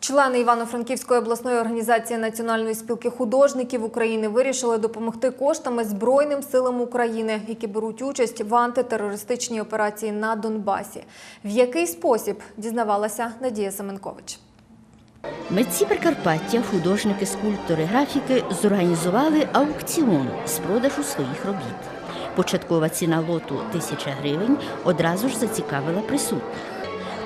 Члени Івано-Франківської обласної організації Національної спілки художників України вирішили допомогти коштами Збройним силам України, які беруть участь в антитерористичній операції на Донбасі. В який спосіб дізнавалася Надія Семенкович. Митці Прикарпаття, художники, скульптори, графіки зорганізували аукціон з продажу своїх робіт. Початкова ціна лоту тисяча гривень одразу ж зацікавила присутніх.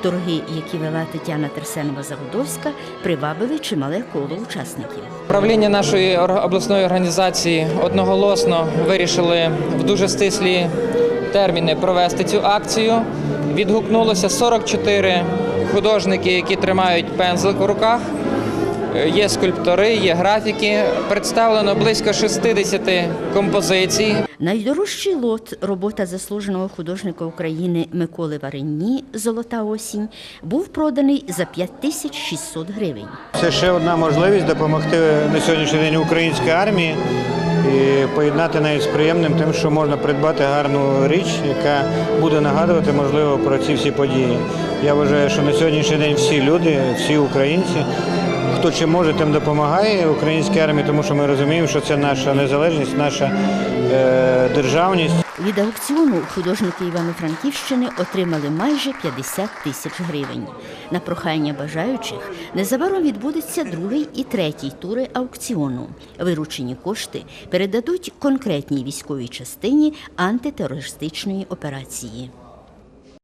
Торги, які вела Тетяна Терсенова-Заводовська, привабили чимале коло учасників. Правління нашої обласної організації одноголосно вирішили в дуже стислі терміни провести цю акцію. Відгукнулося 44 художники, які тримають пензлик у руках. Є скульптори, є графіки. Представлено близько 60 композицій. Найдорожчий лот робота заслуженого художника України Миколи Варенні Золота осінь був проданий за 5600 гривень. Це ще одна можливість допомогти на сьогоднішній день українській армії і поєднати навіть з приємним тим, що можна придбати гарну річ, яка буде нагадувати можливо про ці всі події. Я вважаю, що на сьогоднішній день всі люди, всі українці, хто чим може, тим допомагає українській армії, тому що ми розуміємо, що це наша незалежність, наша е, державність. Від аукціону художники Івано-Франківщини отримали майже 50 тисяч гривень. На прохання бажаючих незабаром відбудеться другий і третій тури аукціону. Виручені кошти передадуть конкретній військовій частині антитерористичної операції.